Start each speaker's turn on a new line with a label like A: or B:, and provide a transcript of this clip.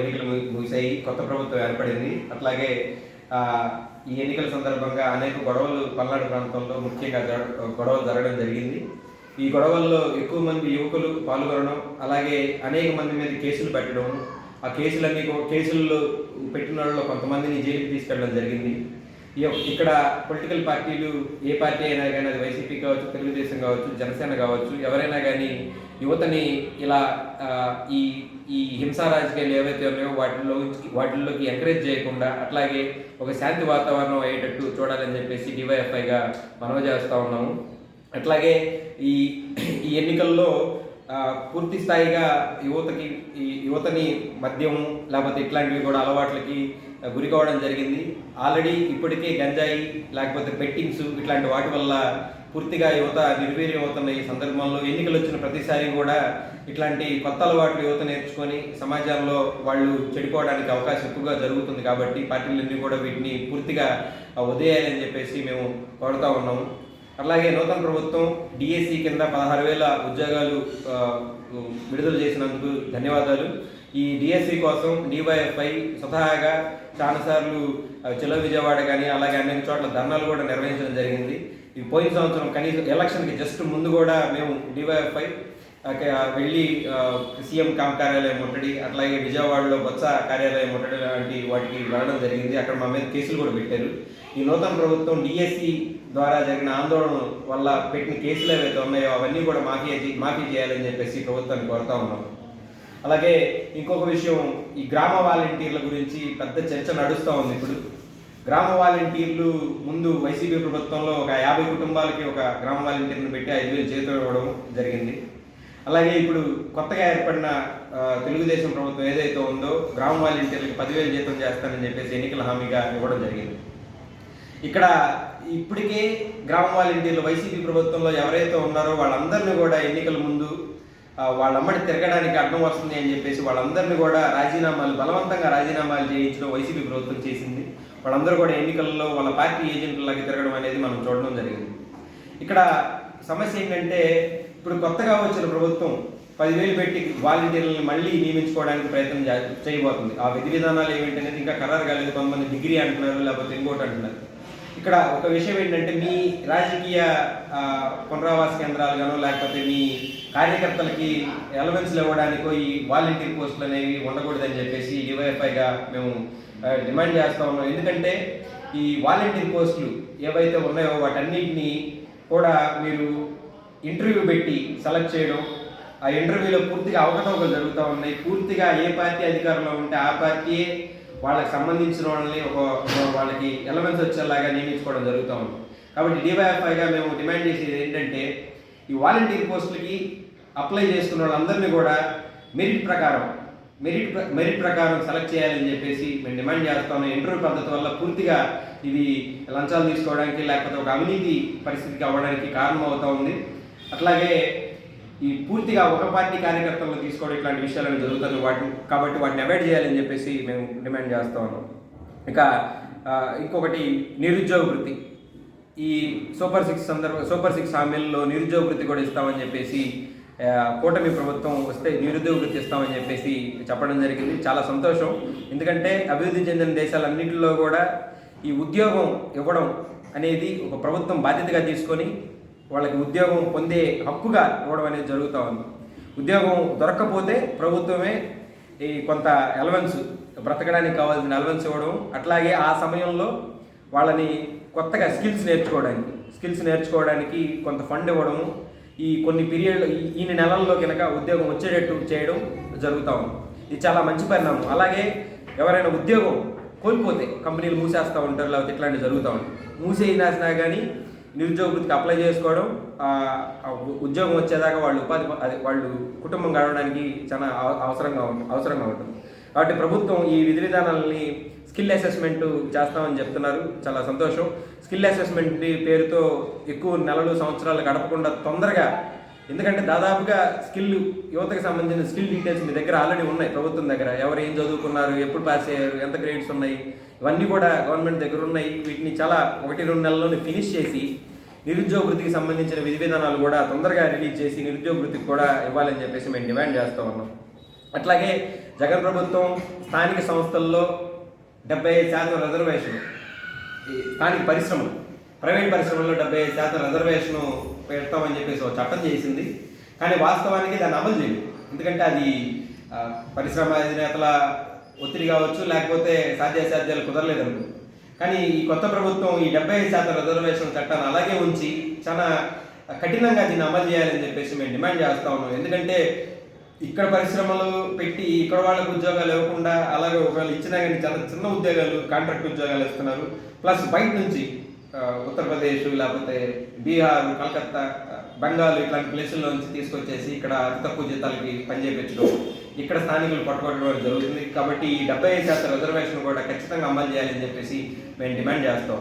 A: ఎన్నికలు ముగిశాయి. కొత్త ప్రభుత్వం ఏర్పడింది. అట్లాగే ఈ ఎన్నికల సందర్భంగా అనేక గొడవలు పల్నాడు ప్రాంతంలో ముఖ్యంగా జర- గొడవలు జరగడం జరిగింది. ఈ గొడవల్లో ఎక్కువ మంది యువకులు పాల్గొనడం అలాగే అనేక మంది మీద కేసులు పెట్టడం ఆ కేసులన్నీ కేసుల్లో పెట్టిన వాళ్ళలో కొంతమందిని జైలుకి తీసుకెళ్ళడం జరిగింది. ఇక్కడ పొలిటికల్ పార్టీలు ఏ పార్టీ అయినా కానీ అది వైసీపీ కావచ్చు తెలుగుదేశం కావచ్చు జనసేన కావచ్చు ఎవరైనా కానీ యువతని ఇలా ఈ ఈ హింసా రాజకీయాలు ఏవైతే ఉన్నాయో వాటిలో వాటిల్లోకి ఎంకరేజ్ చేయకుండా అట్లాగే ఒక శాంతి వాతావరణం అయ్యేటట్టు చూడాలని చెప్పేసి డివైఎఫ్ఐగా మనవి చేస్తూ ఉన్నాము. అట్లాగే ఈ ఈ ఎన్నికల్లో పూర్తి స్థాయిగా యువతకి ఈ యువతని మద్యం లేకపోతే ఇట్లాంటివి కూడా అలవాట్లకి గురి కావడం జరిగింది. ఆల్రెడీ ఇప్పటికే గంజాయి లేకపోతే బెట్టింగ్స్ ఇట్లాంటి వాటి వల్ల పూర్తిగా యువత నిర్వీర్యం అవుతున్న ఈ సందర్భంలో ఎన్నికలు వచ్చిన ప్రతిసారి కూడా ఇట్లాంటి కొత్త అలవాట్లు యువత నేర్చుకొని సమాజంలో వాళ్ళు చెడిపోవడానికి అవకాశం ఎక్కువగా జరుగుతుంది కాబట్టి పార్టీలన్నీ కూడా వీటిని పూర్తిగా ఆ, వదిలేయాలని చెప్పేసి మేము కోరుతా ఉన్నాము. అలాగే నూతన ప్రభుత్వం డిఎస్సి కింద పదహారు వేల ఉద్యోగాలు విడుదల చేసినందుకు ధన్యవాదాలు. ఈ డిఎస్సి కోసం డివైఎఫ్ఐ స్వతహాగా చాలాసార్లు ఆ, చెలో విజయవాడ కానీ అలాగే అనేక చోట్ల ధర్నాలు కూడా నిర్వహించడం జరిగింది. ఈ పోయిన సంవత్సరం కనీసం ఎలక్షన్కి జస్ట్ ముందు కూడా మేము డివైఎఫ్ఐ వెళ్ళి సీఎం క్యాంప్ కార్యాలయం ముట్టడి అట్లాగే విజయవాడలో బొత్స కార్యాలయం ముట్టడి లాంటి వాటికి వెళ్ళడం జరిగింది. అక్కడ మా మీద కేసులు కూడా పెట్టారు. ఈ నూతన ప్రభుత్వం డిఎస్సి ద్వారా జరిగిన ఆందోళన వల్ల పెట్టిన కేసులు ఏవైతే ఉన్నాయో అవన్నీ కూడా మాఫీ మాఫీ చేయాలని చెప్పేసి ప్రభుత్వాన్ని కోరుతా ఉన్నాం. అలాగే ఇంకొక విషయం ఈ గ్రామ వాలంటీర్ల గురించి పెద్ద చర్చ నడుస్తూ ఉంది ఇప్పుడు. గ్రామ వాలంటీర్లు ముందు వైసీపీ ప్రభుత్వంలో ఒక యాభై కుటుంబాలకి ఒక గ్రామ వాలంటీర్ని పెట్టి ఐదు వేలు చేతులు ఇవ్వడం జరిగింది. అలాగే ఇప్పుడు కొత్తగా ఏర్పడిన తెలుగుదేశం ప్రభుత్వం ఏదైతే ఉందో గ్రామ వాలంటీర్లకు పదివేలు జీతం చేస్తానని చెప్పేసి ఎన్నికల హామీగా ఇవ్వడం జరిగింది. ఇక్కడ ఇప్పటికే గ్రామ వాలంటీర్లు వైసీపీ ప్రభుత్వంలో ఎవరైతే ఉన్నారో వాళ్ళందరినీ కూడా ఎన్నికల ముందు వాళ్ళమ్మడి తిరగడానికి అడ్డం వస్తుంది అని చెప్పేసి వాళ్ళందరినీ కూడా రాజీనామాలు బలవంతంగా రాజీనామాలు చేయించడం వైసీపీ ప్రభుత్వం చేసింది. వాళ్ళందరూ కూడా ఎన్నికల్లో వాళ్ళ పార్టీ ఏజెంట్లకి తిరగడం అనేది మనం చూడడం జరిగింది. ఇక్కడ సమస్య ఏంటంటే ఇప్పుడు కొత్తగా వచ్చిన ప్రభుత్వం పదివేలు పెట్టి వాలంటీర్లను మళ్ళీ నియమించుకోవడానికి ప్రయత్నం చేయబోతుంది. ఆ విధి విధానాలు ఏమిటనేది ఇంకా ఖరారు కాలేదు. కొంతమంది డిగ్రీ అంటున్నారు లేకపోతే ఇంకోటి అంటున్నారు. ఇక్కడ ఒక విషయం ఏంటంటే మీ రాజకీయ పునరావాస కేంద్రాలుగానో లేకపోతే మీ కార్యకర్తలకి ఎలవెన్స్లు ఇవ్వడానికో ఈ వాలంటీర్ పోస్టులు అనేవి ఉండకూడదని చెప్పేసి డివైఎఫ్ఐగా మేము డిమాండ్ చేస్తా ఉన్నాం. ఎందుకంటే ఈ వాలంటీర్ పోస్టులు ఏవైతే ఉన్నాయో వాటన్నిటిని కూడా మీరు ఇంటర్వ్యూ పెట్టి సెలెక్ట్ చేయడం ఆ ఇంటర్వ్యూలో పూర్తిగా అవకతవకలు జరుగుతూ ఉన్నాయి. పూర్తిగా ఏ పార్టీ అధికారంలో ఉంటే ఆ పార్టీయే వాళ్ళకి సంబంధించిన వాళ్ళని ఒక వాళ్ళకి ఎలవెన్స్ వచ్చేలాగా నియమించుకోవడం జరుగుతూ ఉంది. కాబట్టి డివైఎఫ్ఐగా మేము డిమాండ్ చేసేది ఏంటంటే ఈ వాలంటీర్ పోస్టులకి అప్లై చేసుకున్న వాళ్ళందరినీ కూడా మెరిట్ ప్రకారం మెరిట్ మెరిట్ ప్రకారం సెలెక్ట్ చేయాలని చెప్పేసి మేము డిమాండ్ చేస్తాము ఇంటర్వ్యూ పద్ధతి వల్ల పూర్తిగా ఇది లంచాలు తీసుకోవడానికి లేకపోతే ఒక అవినీతి పరిస్థితికి అవ్వడానికి కారణం అవుతా ఉంది. అట్లాగే ఈ పూర్తిగా ఒక పార్టీ కార్యకర్తలను తీసుకోవడం ఇట్లాంటి విషయాలను జరుగుతుంది వాటిని కాబట్టి వాటిని అవాయిడ్ చేయాలని చెప్పేసి మేము డిమాండ్ చేస్తాము ఉన్నాం. ఇక ఇంకొకటి నిరుద్యోగ వృత్తి. ఈ సూపర్ సిక్స్ సందర్భ సూపర్ సిక్స్ హామీల్లో నిరుద్యోగ వృత్తి కూడా ఇస్తామని చెప్పేసి కూటమి ప్రభుత్వం వస్తే నిరుద్యోగులు తెస్తామని ఇస్తామని చెప్పేసి చెప్పడం జరిగింది. చాలా సంతోషం. ఎందుకంటే అభివృద్ధి చెందిన దేశాలన్నింటిలో కూడా ఈ ఉద్యోగం ఇవ్వడం అనేది ఒక ప్రభుత్వం బాధ్యతగా తీసుకొని వాళ్ళకి ఉద్యోగం పొందే హక్కుగా ఇవ్వడం అనేది జరుగుతూ ఉంది. ఉద్యోగం దొరకకపోతే ప్రభుత్వమే ఈ కొంత అలవెన్స్ బ్రతకడానికి కావాల్సిన అలవెన్స్ ఇవ్వడం. అట్లాగే ఆ సమయంలో వాళ్ళని కొత్తగా స్కిల్స్ నేర్చుకోవడానికి స్కిల్స్ నేర్చుకోవడానికి కొంత ఫండ్ ఇవ్వడము. ఈ కొన్ని పీరియడ్ ఈ నెలల్లో కనుక ఉద్యోగం వచ్చేటట్టు చేయడం జరుగుతూ ఉంది. ఇది చాలా మంచి పరిణామం. అలాగే ఎవరైనా ఉద్యోగం కోల్పోతే కంపెనీలు మూసేస్తూ ఉంటారు లేకపోతే ఇట్లాంటివి జరుగుతూ ఉంటాయి. మూసేసినా కానీ నిరుద్యోగ వృత్తికి అప్లై చేసుకోవడం ఉద్యోగం వచ్చేదాకా వాళ్ళు ఉపాధి అది వాళ్ళు కుటుంబం గడవడానికి చాలా అవ- అవసరంగా ఉంటుంది అవసరంగా ఉంటుంది. కాబట్టి ప్రభుత్వం ఈ విధి విధానాలని స్కిల్ అసెస్మెంట్ చేస్తామని చెప్తున్నారు. చాలా సంతోషం. స్కిల్ అసెస్మెంట్ పేరుతో ఎక్కువ నెలలు సంవత్సరాలు గడపకుండా తొందరగా ఎందుకంటే దాదాపుగా స్కిల్ యువతకు సంబంధించిన స్కిల్ డీటెయిల్స్ మీ దగ్గర ఆల్రెడీ ఉన్నాయి ప్రభుత్వం దగ్గర. ఎవరు ఏం చదువుకున్నారు ఎప్పుడు పాస్ అయ్యారు ఎంత గ్రేడ్స్ ఉన్నాయి ఇవన్నీ కూడా గవర్నమెంట్ దగ్గర ఉన్నాయి. వీటిని చాలా ఒకటి రెండు నెలల్లోనే ఫినిష్ చేసి నిరుద్యోగ వృత్తికి సంబంధించిన విధి విధానాలు కూడా తొందరగా రిలీజ్ చేసి నిరుద్యోగ వృత్తికి కూడా ఇవ్వాలని చెప్పేసి మేము డిమాండ్ చేస్తూ ఉన్నాం. అట్లాగే జగన్ ప్రభుత్వం స్థానిక సంస్థల్లో డెబ్బై ఐదు శాతం రిజర్వేషన్ స్థానిక పరిశ్రమలు ప్రైవేట్ పరిశ్రమల్లో డెబ్బై ఐదు శాతం రిజర్వేషన్ పెడతామని చెప్పేసి ఒక చట్టం చేసింది. కానీ వాస్తవానికి దాన్ని అమలు చేయదు ఎందుకంటే అది పరిశ్రమ అధినేతల ఒత్తిడి కావచ్చు లేకపోతే సాధ్యాసాధ్యాలు కుదరలేదు కానీ ఈ కొత్త ప్రభుత్వం ఈ డెబ్బై ఐదు శాతం రిజర్వేషన్ చట్టాన్ని అలాగే ఉంచి చాలా కఠినంగా దీన్ని అమలు చేయాలని చెప్పేసి మేము డిమాండ్ చేస్తా ఉన్నాం. ఎందుకంటే ఇక్కడ పరిశ్రమలు పెట్టి ఇక్కడ వాళ్ళకు ఉద్యోగాలు ఇవ్వకుండా అలాగే ఒకవేళ ఇచ్చినా కానీ చాలా చిన్న ఉద్యోగాలు కాంట్రాక్ట్ ఉద్యోగాలు ఇస్తున్నారు. ప్లస్ బయట నుంచి ఉత్తరప్రదేశ్ లేకపోతే బీహార్ కలకత్తా బెంగాల్ ఇట్లాంటి ప్లేసుల్లో నుంచి తీసుకొచ్చేసి ఇక్కడ అతి తక్కువ జీతాలకి పనిచేయించడం ఇక్కడ స్థానికులు పట్టుకోవడం జరుగుతుంది. కాబట్టి ఈ డెబ్బై ఐదు శాతం రిజర్వేషన్ కూడా ఖచ్చితంగా అమలు చేయాలని చెప్పేసి మేము డిమాండ్ చేస్తాం.